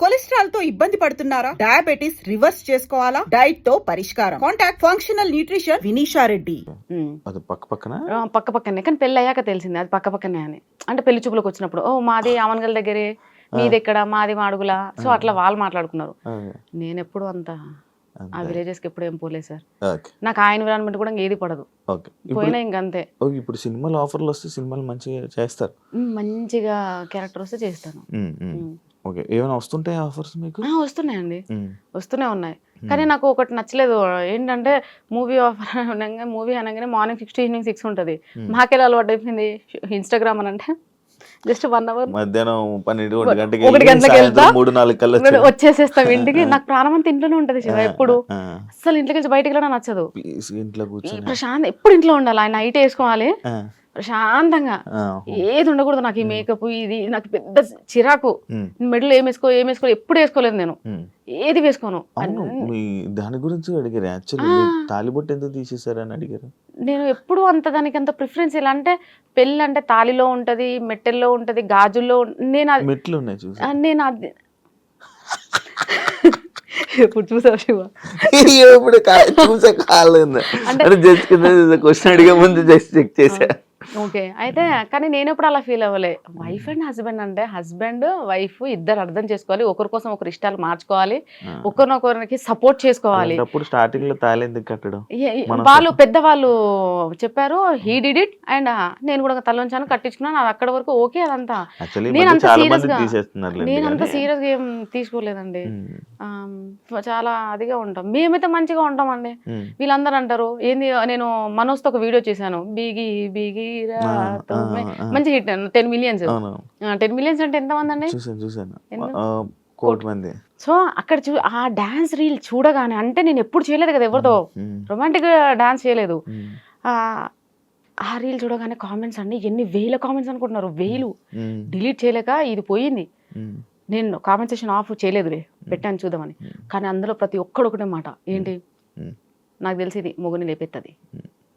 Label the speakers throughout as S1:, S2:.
S1: కొలెస్ట్రాల్తో ఇబ్బంది పడుతున్నారా? Diabetes reverse చేసుకోవాలా? డైట్తో పరిష్కారం. Contact functional nutrition Vinisha Reddy.
S2: అది పక్క పక్కన?
S3: ఆ, పక్క పక్కనే. కానీ పెళ్ళి అయ్యాక తెలిసింది. అది పక్క పక్కనే అని. అంటే పెళ్ళి చూపులకు వచ్చినప్పుడు ఓ మాది ఆమన్గల్ దగ్గరే మీది ఎక్కడ మాది మాడుగుల. సో అట్లా వాళ్ళు మాట్లాడుకున్నారు. నేను ఎప్పుడు అంత ఆ
S2: అంతే.
S3: విలేజెస్కి ఎప్పుడు ఏం పోలేదు సార్. నాకు ఆ ఎన్విరాన్మెంట్ కూడా ఏది పడదు. పోయినా ఇంకంతే
S2: ఓకే, ఇప్పుడు సినిమాలు ఆఫర్లు వస్తే సినిమాలు మంచిగా చేస్తారు.
S3: మంచిగా క్యారెక్టర్ వస్తే చేస్తాను.
S2: ఓకే. ఏమైనా వస్తుంటాయి ఆఫర్స్ మీకు?
S3: ఆ, వస్తున్నాయండి. వస్తూనే ఉన్నాయి. కానీ నాకు ఒకటి నచ్చలేదు. ఏంటంటే మూవీ ఆఫర్ అనగానే మూవీ అనగానే morning six to evening six ఉంటుంది. మాకెలా అలవాటు అయిపోయింది? ఇన్స్టాగ్రామ్ అని అంటే జస్ట్ వన్ అవర్.
S2: మధ్యాహ్నం పన్నెండు ఒంటి గంటకి
S3: ఒకటి
S2: వెళ్ళి
S3: గంటలకు
S2: సాయంత్రం
S3: వెళ్తా.
S2: మూడు నాలుగు కల్లా.
S3: వచ్చేసేస్తాం ఇంటికి. నాకు ప్రాణం అంతా ఇంట్లోనే ఉంటది శివ ఎప్పుడు.
S2: ఆ,
S3: అసలు ఇంట్లోకి నుంచి బయటికి వెళ్ళడం నచ్చదు.
S2: ఇంట్లో
S3: ఈ
S2: కూర్చొని.
S3: ప్రశాంత్ ఎప్పుడు ఇంట్లో ఉండాలి? ఆయన నైట్ వేసుకోవాలి.
S2: ఆ,
S3: ప్రశాంతంగా. ఏది ఉండకూడదు నాకు ఈ మేకప్ ఇది నాకు పెద్ద చిరాకు. మెడలో ఏం వేసుకో ఏం వేసుకో ఎప్పుడు వేసుకోలేదు నేను. ఏది వేసుకోను.
S2: దాని గురించి అడిగారు యాక్చువల్లీ
S3: ఆ.
S2: తాలిబొట్టు ఎందుకు తీసేశారని అడిగారు?
S3: నేను ఎప్పుడు అంత దానికి అంత ప్రిఫరెన్స్ ఇలా అంటే పెళ్ళి అంటే తాలిలో ఉంటది మెట్టెల్లో ఉంటది గాజుల్లో నేను అది
S2: మెట్లు ఉన్నాయి చూసి.
S3: నేను అది ఎప్పుడు చూసావు శివ?
S2: ఇప్పుడు చూసే కాలేదు. అంటే జస్ట్ క్వశ్చన్ అడిగే ముందు జస్ట్ చెక్ చేసా
S3: ఓకే. అయితే కానీ నేను ఎప్పుడు అలా ఫీల్ అవ్వలే. వైఫ్ అండ్ హస్బెండ్ అంటే హస్బెండ్ వైఫ్ ఇద్దరు అర్థం చేసుకోవాలి. ఒకరి కోసం ఒకరి ఇష్టాలు మార్చుకోవాలి. ఒకరినొకరికి సపోర్ట్ చేసుకోవాలి.
S2: స్టార్టింగ్లో కట్టడం? మన
S3: వాళ్ళు పెద్దవాళ్ళు చెప్పారు హీ డిడ్ ఇట్ అండ్ నేను కూడా తలొంచాను కట్టించుకున్నాను అది అక్కడ వరకు ఓకే అదంతా. నేను అంత
S2: మంది
S3: గా- నేను అంత సీరియస్గా ఏం తీసుకోలేదండి. చాలా అదిగా ఉంటాం. మేమైతే మంచిగా ఉంటామండి. వీళ్ళందరూ అంటారు ఏంది నేను మనోజ్తో ఒక వీడియో చేశాను. బీగి బీగి. మంచి hit ten millions. Ten millions అంటే అండి ఎందుకు?
S2: ఆ, కోటి మంది.
S3: సో అక్కడ చూ ఆ డాన్స్ రీల్ చూడగానే అంటే నేను ఎప్పుడు చేయలేదు కదా ఎవరితో. రొమాంటిక్ డాన్స్ చేయలేదు. ఆ రీల్ చూడగానే కామెంట్స్ అండి ఎన్ని వేల కామెంట్స్ అనుకుంటున్నారు? వేలు. డిలీట్ చేయలేక ఇది పోయింది. నేను కామెంట్ సెషన్ ఆఫ్ చేయలేదులే. పెట్టాను చూద్దామని. కానీ అందులో ప్రతి ఒక్కడు ఒకటే మాట. ఏంటి. నాకు తెలిసి ఇది మొగుని లేపెత్తది.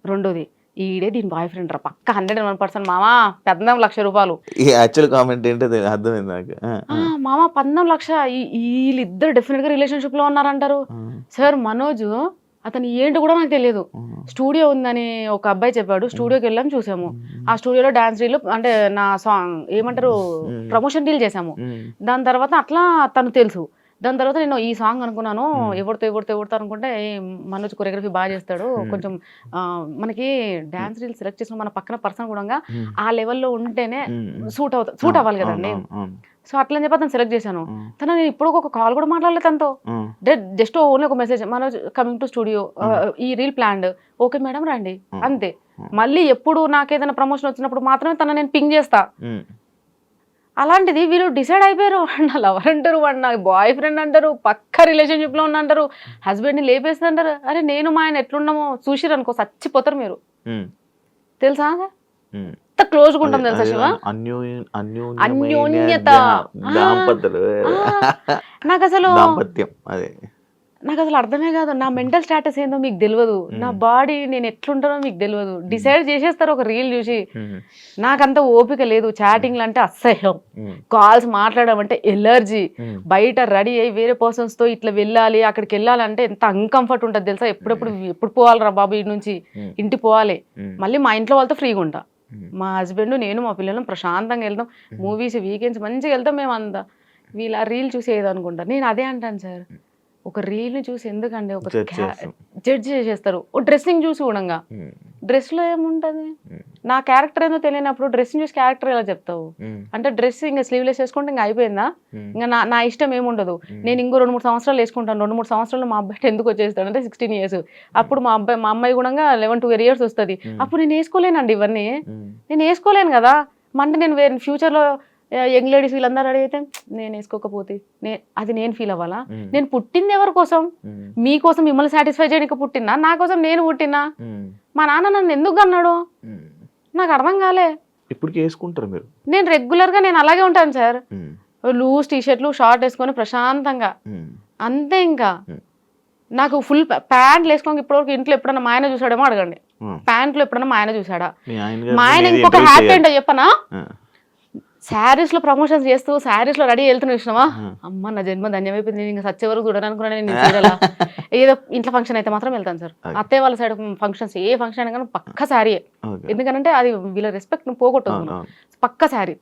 S3: రెండోది ఈడే దీని బాయ్ ఫ్రెండ్ రా. పక్క హండ్రెడ్ వన్ పర్సెంట్ మామా పెద్ద లక్ష రూపాయలు.
S2: ఈ యాక్చువల్ కామెంట్ ఏంటో అర్థమైంది నాకు.
S3: మామ పద్నాలుగు లక్ష. ఈ- వీళ్ళిద్దరు డెఫినెట్గా రిలేషన్షిప్లో ఉన్నారంటారు. సార్ మనోజ్ అతను ఏంటి కూడా నాకు తెలియదు. స్టూడియో ఉందని ఒక అబ్బాయి చెప్పాడు. స్టూడియోకి వెళ్ళాం చూసాము. ఆ స్టూడియోలో డాన్స్ రీల్ అంటే నా సాంగ్ ఏమంటారు. ప్రమోషన్ డీల్ చేసాము. దాని తర్వాత అట్లా తను తెలుసు. దాని తర్వాత నేను ఈ సాంగ్ అనుకున్నాను. ఎవరితో ఎవరితో ఎవరితో అనుకుంటే మనోజ్ కొరియోగ్రఫీ బాగా చేస్తాడు. కొంచెం మనకి డాన్స్ రీల్ సెలెక్ట్ చేసిన మన పక్కన పర్సన్ కూడా ఆ లెవెల్లో ఉంటేనే సూట్ అవుతా సూట్ అవ్వాలి కదండి. సో అట్లని చెప్పి అతను సెలెక్ట్ చేశాను. తను నేను ఇప్పుడు ఒక కాల్ కూడా మాట్లాడలేదు తనతో. జస్ట్ ఓన్లీ ఒక message Manoj coming to studio ఈ రీల్ ప్లాన్డ్. ఓకే మేడం రండి. అంతే. మళ్ళీ ఎప్పుడు నాకేదైనా ప్రమోషన్ వచ్చినప్పుడు మాత్రమే తన నేను పింగ్ చేస్తా. అలాంటిది వీళ్ళు డిసైడ్ అయిపోయారు. వాడు నా లవర్ అంటారు వాడు నా బాయ్ ఫ్రెండ్ అంటారు పక్క రిలేషన్షిప్లో ఉన్న అంటారు హస్బెండ్ని లేపేస్తుంది అంటారు అరే నేను మా ఆయన ఎట్లున్నామో చూసిరు అనుకో చచ్చిపోతారు మీరు. తెలుసా. ఎంత క్లోజ్గా ఉంటాం తెలుసా శివ?
S2: అన్యోన్య-
S3: అన్యోన్యత. నాకు అసలు
S2: దాంపత్యం అదే.
S3: నాకు అసలు అర్థమే కాదు. నా మెంటల్ స్టాటస్ ఏందో మీకు తెలియదు నా బాడీ నేను ఎట్లుంటానో మీకు తెలియదు డిసైడ్ చేసేస్తారు ఒక రీల్ చూసి. నాకంత ఓపిక లేదు. చాటింగ్లు అంటే అసహ్యం. కాల్స్ మాట్లాడడం అంటే ఎలర్జీ బయట రెడీ అయ్యి వేరే పర్సన్స్తో ఇట్లా వెళ్ళాలి అక్కడికి వెళ్ళాలంటే ఎంత అన్కంఫర్ట్ ఉంటుంది తెలుసా? ఎప్పుడెప్పుడు ఎప్పుడు పోవాలిరా బాబు ఈ నుంచి? ఇంటికి పోవాలి. మళ్ళీ మా ఇంట్లో వాళ్ళతో ఫ్రీగా ఉంటా. మా హస్బెండ్ నేను మా పిల్లలు ప్రశాంతంగా వెళ్తాం. మూవీస్ వీకెండ్స్ మంచిగా వెళ్తాం. మేము అంతా. వీళ్ళ రీల్ చూసి ఏదనుకుంటారు నేను అదే అంటాను సార్. ఒక రీల్ని చూసి ఎందుకండి ఒక. జడ్జ్ చేసేస్తారు. ఓ డ్రెస్సింగ్ చూసి కూడా
S2: ఉమ్,
S3: డ్రెస్లో ఏముంటుంది?
S2: ఉమ్,
S3: నా క్యారెక్టర్ ఏందో తెలియనప్పుడు డ్రెస్సింగ్ చూసి క్యారెక్టర్ ఎలా చెప్తావు?
S2: ఉమ్,
S3: అంటే డ్రెస్ ఇంకా స్లీవ్లెస్ వేసుకుంటే ఇంకా అయిపోయిందా? ఇంకా నా నా ఇష్టం ఏముండదు. నేను ఇంకో రెండు మూడు సంవత్సరాలు వేసుకుంటాను. రెండు మూడు సంవత్సరాలు మా అబ్బాయి ఎందుకు వచ్చేస్తాడు అంటే సిక్స్టీన్ ఇయర్స్ అప్పుడు మా అబ్బాయి మా అమ్మాయి కూడా లెవెన్ ట్వెల్వ్ ఇయర్స్ వస్తుంది. అప్పుడు నేను వేసుకోలేనండి ఇవన్నీ. నేను వేసుకోలేను కదా. అంటే నేను వేరే ఫ్యూచర్లో యంగ్ లేడీస్ వీళ్ళందరూ అడిగితే నేను వేసుకోకపోతే నే అది నేను ఫీల్ అవ్వాలా? నేను పుట్టింది ఎవరి కోసం? మీకోసం మిమ్మల్ని సాటిస్ఫై చేయడానికి పుట్టినా నా కోసం నేను పుట్టినా? మా నాన్న నన్ను ఎందుకు అన్నాడు. నాకు అర్థం కాలే.
S2: ఇప్పటికి వేసుకుంటారు మీరు.
S3: నేను రెగ్యులర్గా నేను అలాగే ఉంటాను సార్. లూజ్ టీ షర్ట్లు షార్ట్ వేసుకొని ప్రశాంతంగా. అంతే ఇంకా. నాకు ఫుల్ ప్యాంట్లు వేసుకోక ఇప్పటివరకు ఇంట్లో ఎప్పుడన్నా మా ఆయన చూసాడేమో అడగండి. ప్యాంట్లు ఎప్పుడన్నా మా ఆయన చూసాడా
S2: మీ ఆయన
S3: ఇంకొక హ్యాపీ. ఏంటో చెప్పనా? శారీస్లో ప్రమోషన్స్ చేస్తూ శారీస్లో రెడీ వెళ్తున్నా
S2: Hmm.
S3: అమ్మ నా జన్మ ధన్యమైపోయింది నేను ఇంకా సచ్చే వరకు చూడాలనుకున్నాను నేను చీరలా ఏదో ఇంట్లో ఫంక్షన్ అయితే మాత్రం వెళ్తాను సార్. అత్తయ్య వాళ్ళ సైడ్ ఫంక్షన్స్ ఏ ఫంక్షన్ అయినా కానీ పక్క శారీ ఎందుకంటే అది వీళ్ళ రెస్పెక్ట్ పోగొట్టదు.
S2: అవును.
S3: పక్క శారీ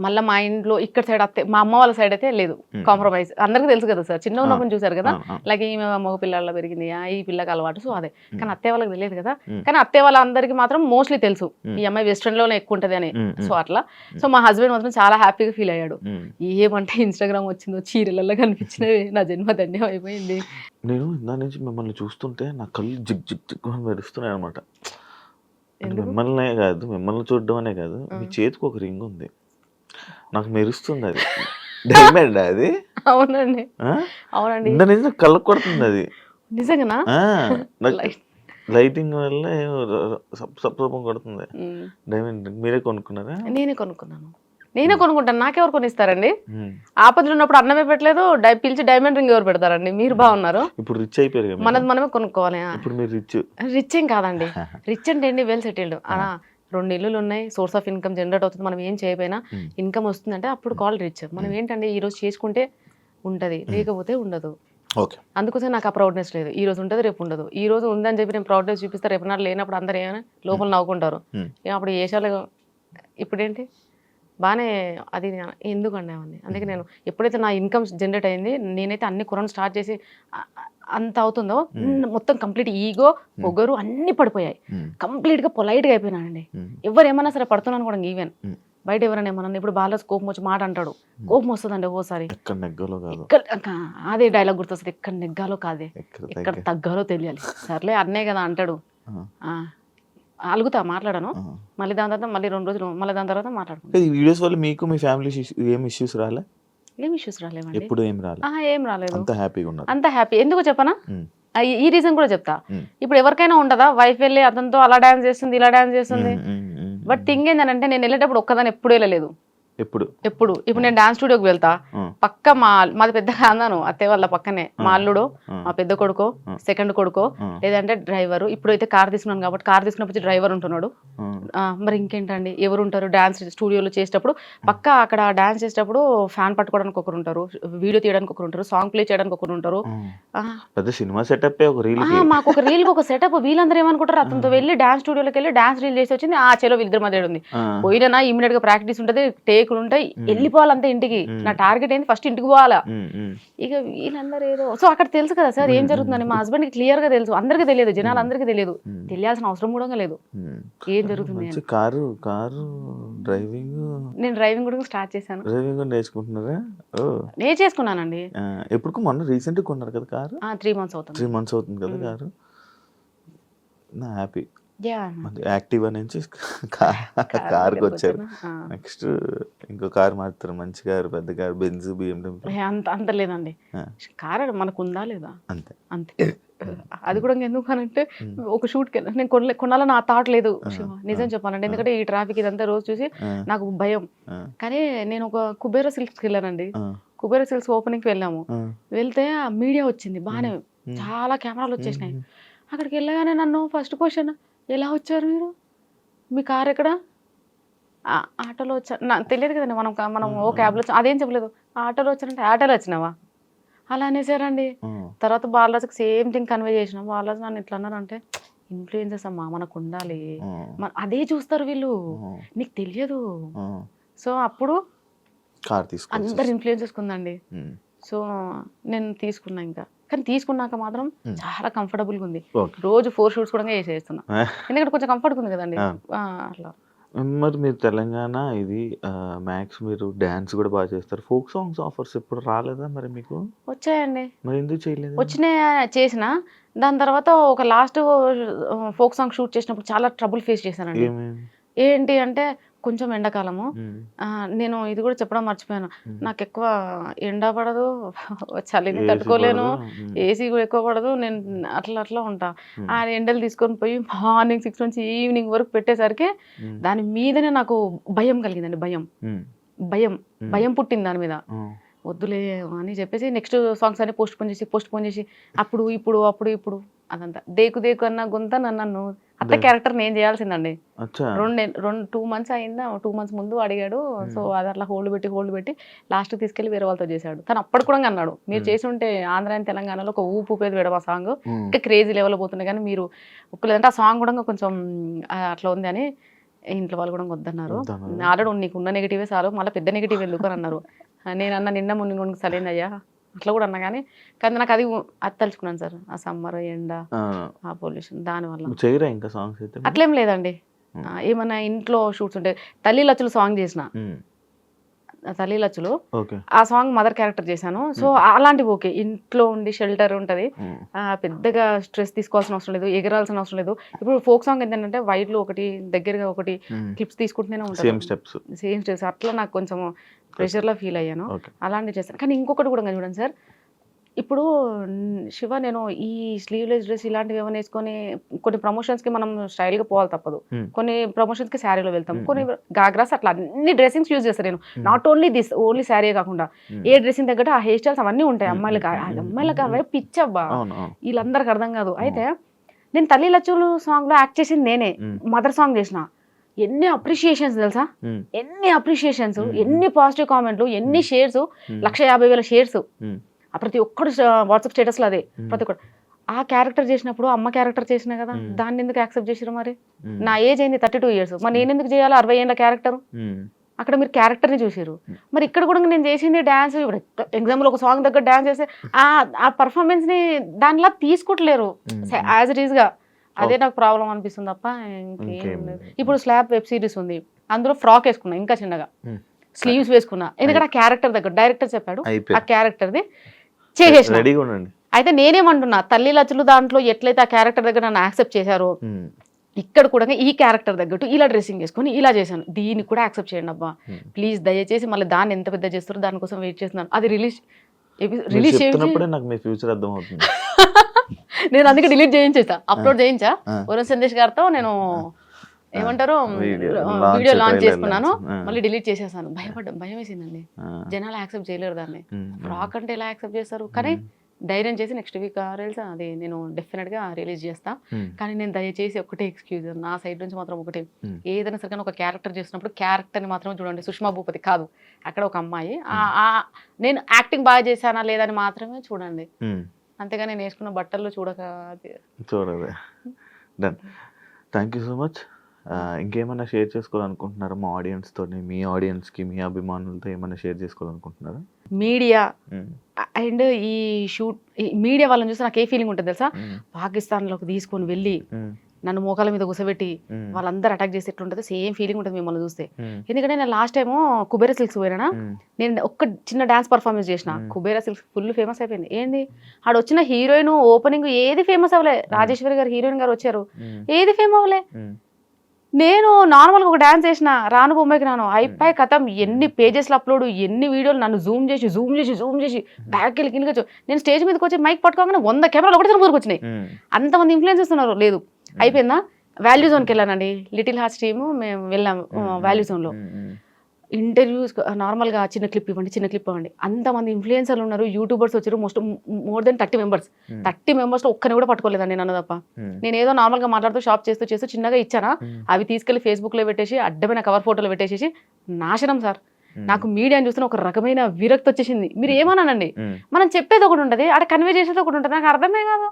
S3: మళ్ళీ మా ఇంట్లో ఇక్కడ సైడ్ అత్తే మా అమ్మ వాళ్ళ సైడ్ అయితే లేదు. కాంప్రమైజ్ అందరికీ తెలుసు కదా సార్ చిన్న ఉన్నప్పుడు చూసారు కదా. లైక్ ఈమె మగ పిల్లల్లో పెరిగింది ఈ పిల్లకి అలవాటు. సో అదే. కానీ. అత్తయ్య వాళ్ళకి తెలియదు కదా. కానీ అత్తయ్య వాళ్ళందరికీ మాత్రం మోస్ట్లీ తెలుసు. ఈ అమ్మాయి వెస్ట్రన్లోనే ఎక్కువ ఉంటది అని. సో అట్లా. సో మా హస్బెండ్ మాత్రం చాలా హ్యాపీగా ఫీల్ అయ్యాడు. ఏమంటే ఇన్స్టాగ్రామ్ వచ్చిందో చీరలలో కనిపించినవి. నా జన్మ ధన్యం అయిపోయింది.
S2: నేను ఇందా నుంచి మిమ్మల్ని చూస్తుంటే నా కళ్ళు జిగ్ జిగ్ జిగ్ మెరుస్తున్నాయి అనమాట? మిమ్మల్నే కాదు మిమ్మల్ని చూడడం అనే కాదు. మీ. చేతికి ఒక రింగ్ ఉంది. నాకు మెరుస్తుంది అది. డైమండ్ అది.
S3: అవునండి? అవునండి.
S2: ఇందా నుంచి నాకు కళ్ళకు కొడుతుంది అది.
S3: నిజంగానా? Light.
S2: లైటింగ్ వల్ల సప్పం కొడుతుంది. డైమండ్ మీరే కొనుక్కున్నారా?
S3: నేనే కొనుక్కున్నాను. నేనే కొనుక్కుంటాను. నాకెవరు కొనిస్తారండి. ఆపదలు ఉన్నప్పుడు అన్నమే పెట్టలేదు డై పిలిచి డైమండ్ రింగ్ ఎవరు పెడతారండి? మీరు బాగున్నారు.
S2: ఇప్పుడు రిచ్ అయిపోయారు
S3: మనది. మనమే కొనుక్కోవాలి
S2: ఇప్పుడు మీరు రిచ్.
S3: రిచ్ ఏం కాదండి. రిచ్ అంటే ఏంటి? Well settled. అలా. రెండు ఇల్లులు ఉన్నాయి సోర్స్ ఆఫ్ ఇన్కమ్ జనరేట్ అవుతుంది మనం ఏం చేయకపోయినా. ఇన్కమ్ వస్తుందంటే అప్పుడు కాల్ రిచ్ మనం ఏంటంటే ఈ రోజు చేసుకుంటే ఉంటది లేకపోతే ఉండదు.
S2: ఓకే.
S3: అందుకోసం నాకు ఆ ప్రౌడ్నెస్ లేదు. ఈ రోజు ఉంటుంది రేపు ఉండదు. ఈ రోజు ఉందని చెప్పి నేను ప్రౌడ్నెస్ చూపిస్తే రేపు నాడు లేనప్పుడు అందరు ఏమైనా లోపల నవ్వుకుంటారు. అప్పుడు ఏషాలు ఇప్పుడేంటి? బాగానే అది ఎందుకండి అవన్నీ? అందుకే నేను ఎప్పుడైతే నా ఇన్కమ్ జనరేట్ అయింది నేనైతే అన్ని కొనడం స్టార్ట్ చేసి అంత అవుతుందో మొత్తం కంప్లీట్ ఈగో పొగరు అన్ని పడిపోయాయి.
S2: ఉమ్,
S3: కంప్లీట్గా పొలైట్గా అయిపోయినానండి. ఎవరు ఏమన్నా సరే పడుతున్నాను కూడా ఈవెన్. బయట ఎవరైనా ఏమన్నా ఇప్పుడు బాగా కోపం వచ్చి మాట అంటాడు. కోపం వస్తుందండి ఓసారి. అదే డైలాగ్ గుర్తొస్తుంది. ఎక్కడ నెగ్గాలో కాదే.
S2: ఎక్కడ
S3: ఎక్కడ
S2: తగ్గ?
S3: తగ్గాలో తెలియాలి. సర్లే అన్నే కదా అంటాడు. అలుగుతా మాట్లాడను. మళ్ళీ దాని తర్వాత మళ్ళీ రెండు రోజులు మళ్ళీ దాని తర్వాత మాట్లాడుకుంటాం.
S2: ఈ వీడియోస్ వల్ల మీకు మీ ఫ్యామిలీ ఏం ఇష్యూస్ రాలే?
S3: ఏం ఇష్యూస్ రాలేవండి?
S2: ఎప్పుడు ఏం రాలే?
S3: ఆ, ఏం రాలేదు.
S2: అంత హ్యాపీగా ఉన్నారు.
S3: అంత హ్యాపీ ఎందుకు చెప్పనా? ఈ- రీజన్ కూడా చెప్తా. ఇప్పుడు ఎవరికైనా ఉండదా? వైఫ్ వెళ్ళి అతనితో అలా డాన్స్ చేస్తుంది ఇలా డాన్స్ చేస్తుంది. బట్ థింగ్ ఏంటంటే నేను వెళ్ళేటప్పుడు ఒక్కదాని ఎప్పుడు వెళ్ళలేదు.
S2: ఎప్పుడు?
S3: ఎప్పుడు. ఇప్పుడు నేను డాన్స్ స్టూడియోకి వెళ్తా. పక్క మా మాది పెద్ద కాందాను అత్తయ్య వాళ్ళ పక్కనే. మా అల్లుడు మా పెద్ద కొడుకో. సెకండ్ కొడుకో లేదంటే డ్రైవర్ ఇప్పుడైతే కార్ తీసుకున్నాను కాబట్టి కార్ తీసుకున్నప్పుడు డ్రైవర్ ఉంటున్నాడు. మరి ఇంకేంటండి? ఎవరు ఉంటారు? డాన్స్ స్టూడియోలో చేసేటప్పుడు పక్క అక్కడ డాన్స్ చేసేటప్పుడు ఫ్యాన్ పట్టుకోవడానికి ఒకరు ఉంటారు. వీడియో తీయడానికి ఒకరు ఉంటారు. సాంగ్ ప్లే చేయడానికి ఒకరు ఉంటారు.
S2: పెద్ద సినిమా సెటప్
S3: మాకు ఒక రీల్ ఒక సెటప్ వీళ్ళందరూ ఏమనుకుంటారు అతనితో వెళ్ళి డాన్స్ స్టూడియోలోకి వెళ్ళి డాన్స్ రీల్ చేసి వచ్చింది. ఆ చెలో వీళ్ళిద్దరి మధ్య ఉంది. పోయినా ఇమీడియట్గా ప్రాక్టీస్ ఉంటది. టేకులు ఉంటాయి వెళ్ళిపోవాలంతే ఇంటికి. నా టార్గెట్ ఏంది? ఫస్ట్ ఇంటికి పోవాలా? ఇక వీళ్ళందరూ ఏదో సో అక్కడ తెలుసు కదా సార్ ఏం జరుగుతుందని మా హస్బెండ్కి క్లియర్గా తెలుసు. అందరికీ తెలియదు. జనాలు అందరికీ తెలియదు. తెలియాల్సిన అవసరం కూడా లేదు. ఏం జరుగుతుంది
S2: కారు కారు డ్రైవింగ్.
S3: నేను డ్రైవింగ్ కూడా స్టార్ట్ చేశాను.
S2: డ్రైవింగ్ కూడా నేర్చుకుంటున్నారా? ఓ.
S3: నేను చేసుకున్నానండి.
S2: ఎప్పుడు మొన్న రీసెంట్ కొన్నారు కదా కారు?
S3: త్రీ మంత్స్ అవుతుంది.
S2: త్రీ మంత్స్ అవుతుంది కదా కారు? నా హ్యాపీ యాక్టివా నుంచి కార్కి వచ్చారు నెక్స్ట్ ఇంకో కారు మారుతారు. మంచి కారు పెద్ద కారు బెంజ్ బిఎండబ్ల్యూ.
S3: అంత అంత లేదండి. కార్ మనకు ఉందా లేదా?
S2: అంతే.
S3: అంతే. అది కూడా ఎందుకు అనంటే ఒక షూట్కి నేను కొనలే కొనాలని నా థాట్ లేదు. నిజం చెప్పాలంటే. ఎందుకంటే ఈ ట్రాఫిక్ ఇదంతా రోజు చూసి నాకు భయం. కానీ నేను ఒక కుబేర సిల్క్స్కి వెళ్ళానండి. కుబేర సిల్క్స్ ఓపెనింగ్కి వెళ్ళాము.
S2: ఆ.
S3: వెళ్తే మీడియా వచ్చింది బాగానే. చాలా కెమెరాలు వచ్చేసినాయి. అక్కడికి వెళ్ళగానే నన్ను ఫస్ట్ క్వశ్చన్ ఎలా వచ్చారు మీరు? మీ కార్ ఎక్కడ? "ఆ, ఆటోలో వచ్చా నాకు తెలియదు కదండి మనం మనం ఓ క్యాబ్లో వచ్చా అదేం చెప్పలేదు. ఆటోలో వచ్చానంటే ఆటోలో వచ్చినావా? అలా అనేసారండి. తర్వాత బాలరాజుకి సేమ్ థింగ్ కన్వే చేసిన. బాలరాజు నన్ను ఇట్లా అన్నారంటే ఇన్ఫ్లుయెన్సెస్ అమ్మా మనకు ఉండాలి అదే చూస్తారు వీళ్ళు. నీకు తెలియదు. సో అప్పుడు అందరు ఇన్ఫ్లుయెన్సెస్ ఉందండి. సో నేను తీసుకున్నా ఇంకా. కానీ తీసుకున్నాక మాత్రం. చాలా comfortable గా ఉంది. రోజు ఫోర్ షూట్స్ కూడా వేసేస్తున్నా ఎందుకంటే కొంచెం కంఫర్ట్ ఉంది కదండి. అట్లా.
S2: మరి మీరు తెలంగాణ ఇది మ్యాక్స్ మీరు డ్యాన్స్ కూడా బాగా చేస్తారు. ఫోక్ సాంగ్స్ ఆఫర్స్ ఎప్పుడు రాలేదా మరి మీకు?
S3: వచ్చాయండి.
S2: మరి ఎందుకు చేయలేదు?
S3: వచ్చిన చేసిన. దాని తర్వాత ఒక లాస్ట్ ఫోక్ సాంగ్ షూట్ చేసినప్పుడు చాలా ట్రబుల్ ఫేస్ చేశానండి. ఏంటి అంటే కొంచెం ఎండాకాలము. నేను ఇది కూడా చెప్పడం మర్చిపోయాను. నాకు ఎక్కువ ఎండ పడదు చలిని తట్టుకోలేను ఏసీ కూడా ఎక్కువ పడదు నేను అట్లా అట్లా ఉంటా. ఆ ఎండలు తీసుకొని పోయి మార్నింగ్ సిక్స్ నుంచి ఈవినింగ్ వరకు పెట్టేసరికి దాని మీదనే నాకు భయం కలిగిందండి భయం. భయం. భయం పుట్టింది దాని మీద. వద్దులే అని చెప్పేసి నెక్స్ట్ సాంగ్స్ అన్ని పోస్ట్ పోన్ చేసి పోస్ట్ పోన్ చేసి అప్పుడు ఇప్పుడు అప్పుడు ఇప్పుడు అదంతా. దేకు దేకు అన్న గుంత నన్ను అత్త క్యారెక్టర్ నేను చేయాల్సిందండి? రెండు రెండు టూ మంత్స్ అయిందా టూ మంత్స్ ముందు అడిగాడు. సో అది అట్లా హోల్డ్ పెట్టి హోల్డ్ పెట్టి లాస్ట్ తీసుకెళ్ళి వేరే వాళ్ళతో చేశాడు. తను అప్పటి కూడా అన్నాడు మీరు
S2: Hmm.
S3: చేసి ఉంటే ఆంధ్ర అండ్ తెలంగాణలో ఒక ఊపు ఊపేది వేయడం ఆ సాంగ్
S2: ఉమ్.
S3: ఇంకా క్రేజీ లెవెల్ పోతుంది కానీ మీరు ఒక్కలేదంటే ఆ సాంగ్ కూడా కొంచెం అట్లా ఉంది అని ఇంట్లో వాళ్ళు కూడా వద్దన్నారు. ఆల్రెడీ నీకు ఉన్న నెగిటివే చాలు మళ్ళీ పెద్ద నెగిటివ్ ఎందుకు? అని అన్నారు. నేను అన్న నిన్న మున్ని కొనుక్కు సరైంది అయ్యా. అట్లా కూడా అన్నా కానీ కానీ నాకు అది అది తలుచుకున్నాను సార్ ఆ సమ్మర్ ఎండ
S2: ఆ,
S3: పొల్యూషన్ దానివల్ల
S2: చేయరా ఇంకా సాంగ్స్ అయితే?
S3: అట్లేం లేదండి. ఏమన్నా ఇంట్లో షూట్స్ ఉంటే తల్లి లచ్చులు సాంగ్ చేసిన. ఆ తల్లి లచ్చులు. ఆ సాంగ్ మదర్ క్యారెక్టర్ చేశాను. సో అలాంటివి ఓకే. ఇంట్లో ఉండి షెల్టర్ ఉంటది. పెద్దగా స్ట్రెస్ తీసుకోవాల్సిన అవసరం లేదు. ఎగరాల్సిన అవసరం లేదు. ఇప్పుడు ఫోక్ సాంగ్ ఏంటంటే వైట్లో ఒకటి దగ్గరగా ఒకటి. క్లిప్స్ తీసుకుంటూనే
S2: సేమ్
S3: ఉంటాను
S2: స్టెప్స్
S3: సేమ్ స్టెప్స్ అట్లా నాకు కొంచెం ప్రెషర్లో ఫీల్ అయ్యాను. అలాంటివి చేస్తాను కానీ ఇంకొకటి కూడా చూడండి సార్. ఇప్పుడు శివ నేను ఈ స్లీవ్లెస్ డ్రెస్ ఇలాంటివి ఏమైనా వేసుకొని కొన్ని promotions కి మనం style గా పోవాలి తప్పదు. కొన్ని promotions కి శారీలో వెళ్తాం. కొన్ని గాగ్రాస్ అట్లా అన్ని డ్రెస్సింగ్స్ యూజ్ చేస్తాను నేను. Not only this only sari కాకుండా. ఏ డ్రెస్సింగ్ తగ్గట్టు ఆ హెయిర్ స్టైల్స్ అవన్నీ ఉంటాయి. అమ్మాయిలకి. అమ్మాయిలకి అవే పిచ్చబ్బా వీళ్ళందరికి అర్థం కాదు అయితే నేను తల్లి లచ్చులు సాంగ్లో యాక్ట్ చేసింది నేనే. మదర్ సాంగ్ చేసిన ఎన్ని అప్రిషియేషన్స్ తెలుసా. ఎన్ని అప్రిషియేషన్స్. ఎన్ని పాజిటివ్ కామెంట్లు ఎన్ని షేర్స్. లక్ష యాభై వేల షేర్స్. ప్రతి ఒక్కడు వాట్సాప్ స్టేటస్లో అదే. ప్రతి ఒక్కడు ఆ క్యారెక్టర్ చేసినప్పుడు అమ్మ క్యారెక్టర్ చేసినా కదా. దాన్ని ఎందుకు యాక్సెప్ట్ చేసిరు మరి. నా ఏజ్ అయింది థర్టీ టూ ఇయర్స్ మరి నేను ఎందుకు చేయాలి అరవై ఏళ్ళ క్యారెక్టర్. అక్కడ మీరు క్యారెక్టర్ని చూసారు. మరి ఇక్కడ కూడా నేను చేసింది డ్యాన్స్ ఇప్పుడు ఎగ్జాంపుల్ ఒక సాంగ్ దగ్గర డ్యాన్స్ చేస్తే ఆ ఆ performance ని దానిలా తీసుకోవట్లేరు. యాజ్ ఇట్ ఈస్గా అదే నాకు ప్రాబ్లం అనిపిస్తుంది తప్ప ఇంకేం. ఇప్పుడు స్లాబ్ వెబ్ సిరీస్ ఉంది అందులో ఫ్రాక్ వేసుకున్నా ఇంకా చిన్నగా. స్లీవ్స్ వేసుకున్నా ఎందుకంటే ఆ క్యారెక్టర్ దగ్గర డైరెక్టర్ చెప్పాడు ఆ క్యారెక్టర్ది చేసేసిన.
S2: రెడీగా ఉండండి.
S3: అయితే నేనేమంటున్నా తల్లి లచ్చులు దాంట్లో ఎట్లయితే ఆ క్యారెక్టర్ దగ్గర నన్ను యాక్సెప్ట్ చేశారో. ఇక్కడ కూడా ఈ క్యారెక్టర్ తగ్గట్టు ఇలా డ్రెస్సింగ్ చేసుకొని ఇలా చేశాను. దీన్ని కూడా యాక్సెప్ట్ చేయండి అబ్బా. ప్లీజ్ దయచేసి మళ్ళీ దాన్ని ఎంత పెద్ద చేస్తారో దానికోసం వెయిట్ చేస్తున్నాను. అది రిలీజ్ రిలీజ్
S2: నాకు మీ ఫ్యూచర్ అర్థం అవుతుంది
S3: నేను అందుకే డిలీట్ చేయించేసా. అప్లోడ్ చేయించా. వరుణ్ సందేశ్ గారితో నేను ఏమంటారు? వీడియో లాంచ్ చేసుకున్నాను. మళ్ళీ డిలీట్ చేసేసాను. భయపడ్డా భయం వేసిందండి. జనాలు యాక్సెప్ట్ చేయలేరు దాన్ని. ఫ్రాక్ అంటే ఎలా యాక్సెప్ట్ చేస్తారు? కానీ ధైర్యం చేసి నెక్స్ట్ వీక్ రీల్స్ అది నేను డెఫినెట్గా రిలీజ్ చేస్తా. కానీ నేను దయచేసి ఒకటే ఎక్స్క్యూజ్ నా సైడ్ నుంచి మాత్రం ఒకటే. ఏదైనా సరే కానీ ఒక క్యారెక్టర్ చేసినప్పుడు క్యారెక్టర్ని మాత్రం చూడండి. సుష్మా భూపతి కాదు. అక్కడ ఒక అమ్మాయి. నేను యాక్టింగ్ బాగా చేశానా లేదని మాత్రమే చూడండి. అంతేగా నేను వేసుకున్న బట్టల్లో చూడక
S2: చూడదే. Done thank you so much ఇంకేమైనా షేర్ చేసుకోవాలనుకుంటున్నారా మా audience తోని మీ audience కి మీ అభిమానులతో ఏమైనా షేర్ చేసుకోవాలనుకుంటున్నారా
S3: మీడియా. అండ్ ఈ షూట్ ఈ మీడియా వాళ్ళని చూస్తే నాకు ఏ ఫీలింగ్ ఉంటుంది తెలుసా. పాకిస్తాన్లోకి తీసుకొని వెళ్ళి. నన్ను మోకాల మీద కూసబెట్టి
S2: ఉమ్.
S3: వాళ్ళందరూ అటాక్ చేసి ఎట్లుంటుంది సేమ్ ఫీలింగ్ ఉంటుంది మిమ్మల్ని చూస్తే. ఎందుకంటే నేను లాస్ట్ టైం కుబేర సిల్క్స్ పోయినా. నేను ఒక్క చిన్న డాన్స్ పర్ఫార్మెన్స్ చేసిన. కుబేరా సిల్క్స్ ఫుల్ ఫేమస్ అయిపోయింది ఏంది ఆడ వచ్చిన హీరోయిన్ ఓపెనింగ్ ఏది ఫేమస్ అవ్వలే రాజేశ్వరి గారు హీరోయిన్ గారు వచ్చారు. ఏది ఫేమ్ అవ్వలే. నేను నార్మల్గా ఒక డాన్స్ చేసిన రాను బొమ్మకి రాను అయిపోయి కథం ఎన్ని పేజెస్లో అప్లోడ్ ఎన్ని వీడియోలు నన్ను జూమ్ చేసి జూమ్ చేసి జూమ్ చేసి బ్యాక్ వెళ్ళి కిందకి నేను స్టేజ్ మీదకి వచ్చి మైక్ పట్టుకోగానే వంద కెమెరాలు ఒకటి ఊరికి వచ్చినాయి. అంతమంది ఇన్ఫ్లుయెన్స్ ఉన్నారు. లేదు. అయిపోయిందా? వాల్యూ జోన్కి వెళ్ళానండి. లిటిల్ హార్ట్స్ టీమ్ మేము వెళ్ళాము వాల్యూ జోన్లో. ఇంటర్వ్యూస్ నార్మల్గా చిన్న క్లిప్ ఇవ్వండి చిన్న క్లిప్ ఇవ్వండి అంతమంది ఇన్ఫ్లుయెన్సర్లు ఉన్నారు యూట్యూబర్స్ వచ్చారు most more than thirty members. Thirty మెంబర్స్లో ఒక్కని కూడా పట్టుకోలేదండి నన్ను తప్ప. నేను ఏదో నార్మల్గా మాట్లాడుతూ షాప్ చేస్తూ చేస్తూ చిన్నగా ఇచ్చానా. అవి తీసుకెళ్ళి ఫేస్బుక్లో పెట్టేసి అడ్డమైన కవర్ ఫోటోలు పెట్టేసి నాశనం సార్. నాకు మీడియాని చూస్తున్న ఒక రకమైన విరక్తి వచ్చేసింది మీరు ఏమన్నానండి. మనం చెప్పేది ఒకటి ఉంటుంది అక్కడ కన్వే చేసేది ఒకటి ఉంటుంది నాకు అర్థమే కాదు.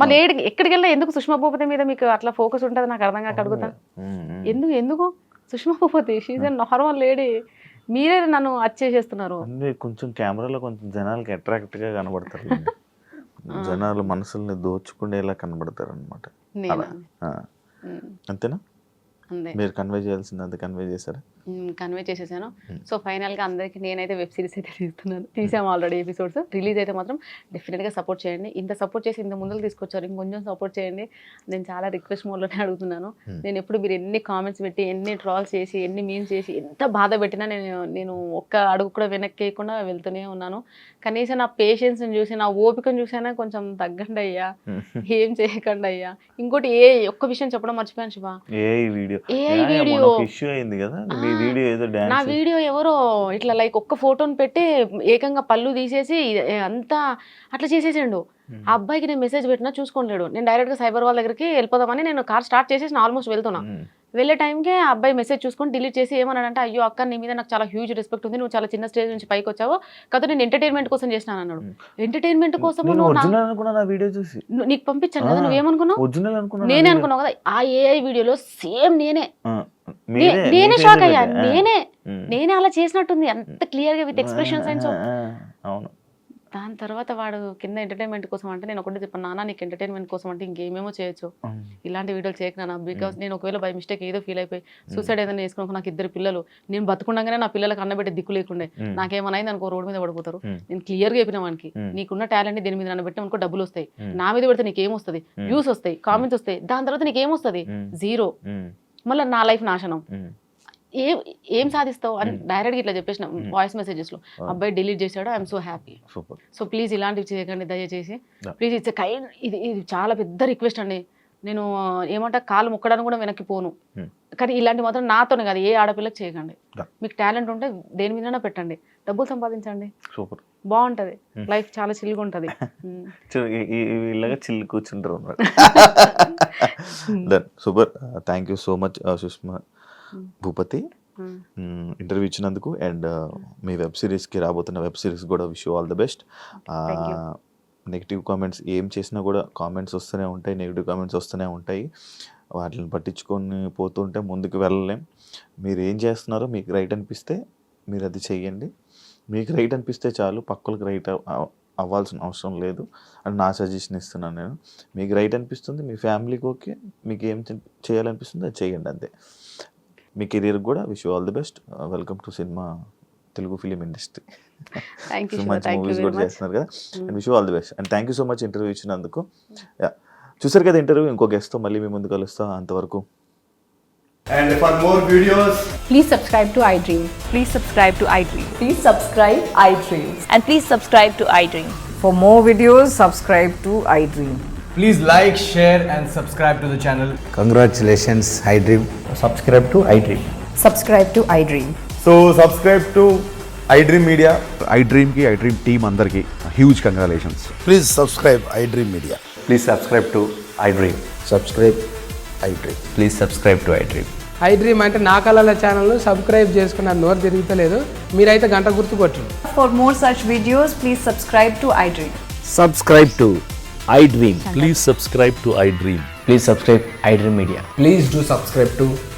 S3: మళ్ళీ ఎక్కడికి వెళ్ళినా ఎందుకు సుష్మా భూపతి మీద మీకు అట్లా ఫోకస్ ఉంటుంది నాకు అర్థం కాక అడుగుతా. ఎందుకు ఎందుకు Sushma Bhupathi she's a normal lady మీరే నన్ను అచ్చేసేస్తున్నారు
S2: అంటే కొంచెం కెమెరాలో కొంచెం జనాలకి అట్రాక్ట్గా కనబడతారు. జనాలు మనసుల్ని దోచుకునేలా కనబడతారు అనమాట అంతేనా?
S3: అంతే.
S2: మీరు కన్వే చేయాల్సింది అంత కన్వే చేశారా?
S3: కన్వే చేసేసాను.
S2: Hmm.
S3: సో ఫైనల్గా అందరికీ నేనైతే వెబ్ సిరీస్ అయితే తీస్తున్నాను. తీసాము ఆల్రెడీ ఎపిసోడ్స్ రిలీజ్ అయితే మాత్రం డెఫినెట్గా సపోర్ట్ చేయండి. ఇంత సపోర్ట్ చేసి ఇంత ముందుకు తీసుకొచ్చారు ఇంకొంచెం సపోర్ట్ చేయండి. నేను చాలా రిక్వెస్ట్ మోడ్లోనే అడుగుతున్నాను.
S2: Hmm.
S3: నేను ఎప్పుడు మీరు ఎన్ని కామెంట్స్ పెట్టి ఎన్ని ట్రాల్స్ చేసి ఎన్ని మీమ్స్ చేసి ఎంత బాధ పెట్టినా నేను నేను ఒక్క అడుగు కూడా వెనక్కి వేయకుండా వెళ్తూనే ఉన్నాను. కనీసం నా పేషెన్స్ని చూసి నా ఓపికను చూసైనా కొంచెం తగ్గండి అయ్యా. ఏం చేయకండి అయ్యా. ఇంకోటి ఏ ఒక్క విషయం చెప్పడం మర్చిపోయాను శివ.
S2: ఏ వీడియో?
S3: ఏ వీడియో?
S2: ఇష్యూ అయింది కదా మీ వీడియో ఏదో
S3: నా వీడియో ఎవరో ఇట్లా లైక్ ఒక్క ఫోటోని పెట్టి ఏకంగా పళ్ళు తీసేసి ఏ- అంతా అట్లా చేసేసిండు. ఆ అబ్బాయికి నేను మెసేజ్ పెట్టినా చూసుకోలేడు. నేను డైరెక్ట్గా సైబర్ వాళ్ళ దగ్గరికి వెళ్ళిపోదామని నేను కార్ స్టార్ట్ చేసేసి ఆల్మోస్ట్ వెళ్తున్నా. వెళ్ళే టైంకి ఆ అబ్బాయి మెసేజ్ చూసుకొని డిలీట్ చేసి ఏమన్నాడంటే అయ్యో అక్క నీ మీద నాకు చాలా హ్యూజ్ రెస్పెక్ట్ ఉంది. నువ్వు చాలా చిన్న స్టేజ్ నుంచి పైకి వచ్చావు. కాకపోతే నేను ఎంటర్టైన్మెంట్ కోసం చేసినాను అన్నాడు. ఎంటర్టైన్మెంట్ కోసం నీకు పంపించాను కదా. నువ్వేమనుకున్నావు? నేనే అనుకున్నావు కదా ఆ ఏఐ వీడియోలో సేమ్ నేనే. నేనే షాక్ అయ్యా. నేనే. నేనే అలా చేసినట్టుంది అంత క్లియర్గా విత్ ఎక్స్ప్రెషన్స్ అండ్ సో
S2: అవును
S3: దాని తర్వాత వాడు కింద ఎంటర్టైన్మెంట్ కోసం అంటే నేను ఒకటి చెప్పాను నాన్న నీకు ఎంటర్టైన్మెంట్ కోసం అంటే ఇంకేమేమో చేయొచ్చు. ఇలాంటి వీడియోలు చేయకు నాన్న బికాస్ నేను ఒకవేళ బై మిస్టేక్ ఏదో ఫీల్ అయిపోయి సూసైడ్ ఏదైనా చేసుకున్నాక నాకు ఇద్దరు పిల్లలు నేను బతుకుండగానే నా పిల్లలకు అన్నబెట్టే దిక్కు లేకుండే
S2: ఉమ్.
S3: నాకేమైనా అయింది అనుకో రోడ్డు మీద పడిపోతారు. నేను క్లియర్గా చెప్పిన వానికి. నీకున్న టాలెంట్ దీని మీద నన్ను పెట్టిన అనుకో డబ్బులు వస్తాయి. నా మీద పెడితే నీకేం వస్తుంది
S2: ఉమ్.
S3: వ్యూస్ వస్తాయి కామెంట్స్ వస్తాయి దాని తర్వాత నీకేం వస్తుంది
S2: ఉమ్.
S3: జీరో. మళ్ళీ నా లైఫ్ నాశనం. ఏం ఏం సాధిస్తావు అని
S2: ఉమ్.
S3: డైరెక్ట్గా ఇట్లా చెప్పేసిన వాయిస్
S2: మెసేజెస్లో.
S3: అబ్బాయి డిలీట్ చేశాడు I'm so happy so please ఇలాంటివి చేయకండి దయచేసి. ప్లీజ్ ఇట్స్ కైండ్ ఇది ఇది చాలా పెద్ద రిక్వెస్ట్ అండి నేను ఏమంటా కాలు మొక్కడానికి కూడా వెనక్కి పోను. కానీ ఇలాంటి మాత్రం నాతోనే కాదు ఏ ఆడపిల్లకి చేయకండి. మీకు టాలెంట్ ఉంటే దేని మీదైనా పెట్టండి డబ్బులు సంపాదించండి
S2: సూపర్
S3: బాగుంటది. లైఫ్ చాలా చిల్గా ఉంటది.
S2: ఇలాగా చిల్లు కూర్చుంటారు super thank you so much Sushma. Bhupathi. Interview ఇచ్చినందుకు అండ్ మీ వెబ్ సిరీస్కి రాబోతున్న వెబ్ సిరీస్ కూడా wish all the best. Negative comments ఏం చేసినా కూడా కామెంట్స్ వస్తూనే ఉంటాయి నెగిటివ్ కామెంట్స్ వస్తూనే ఉంటాయి. వాటిని పట్టించుకొని పోతుంటే ముందుకు వెళ్ళలేం. మీరు ఏం చేస్తున్నారో మీకు రైట్ అనిపిస్తే మీరు అది చేయండి మీకు రైట్ అనిపిస్తే చాలు పక్కలకు రైట్ అవ్వాల్సిన అవసరం లేదు అని నా సజెషన్ ఇస్తున్నాను నేను. మీకు రైట్ అనిపిస్తుంది మీ ఫ్యామిలీకి ఓకే మీకు ఏం చేయాలనిపిస్తుంది అది చేయండి అంతే. మీ కెరీర్ కూడా wish all the best. Welcome to cinema Telugu film industry
S3: thank you
S2: మంచి మూవీస్ కూడా చేస్తున్నారు కదా and wish all the best and thank you so much interview ఇచ్చినందుకు చూసారు కదా ఇంటర్వ్యూ ఇంకో గెస్ట్తో మళ్ళీ మీ ముందు కలుస్తా అంతవరకు
S4: And for more videos,
S5: Please subscribe to iDream.
S6: Please subscribe to iDream.
S5: Please subscribe iDream.
S6: And please subscribe to iDream.
S7: For more videos, subscribe to iDream.
S4: please like, share, and subscribe to the channel.
S8: Congratulations, iDream. Subscribe to iDream.
S5: Subscribe to iDream.
S4: So subscribe to iDream media
S9: I డ్రీమ్కి iDream team అందరికి huge congratulations
S8: please subscribe iDream
S10: media please subscribe to
S8: iDream
S10: subscribe iDream please subscribe to
S11: iDream iDream అంటే నా కళల channel subscribe చేసుకున్న నోరు తిరుగుతలేదు. మీరైతే గంట గుర్తు కొట్టు
S5: for more such videos please subscribe to
S8: iDream subscribe to
S10: iDream please subscribe to iDream please
S4: subscribe iDream media please do subscribe to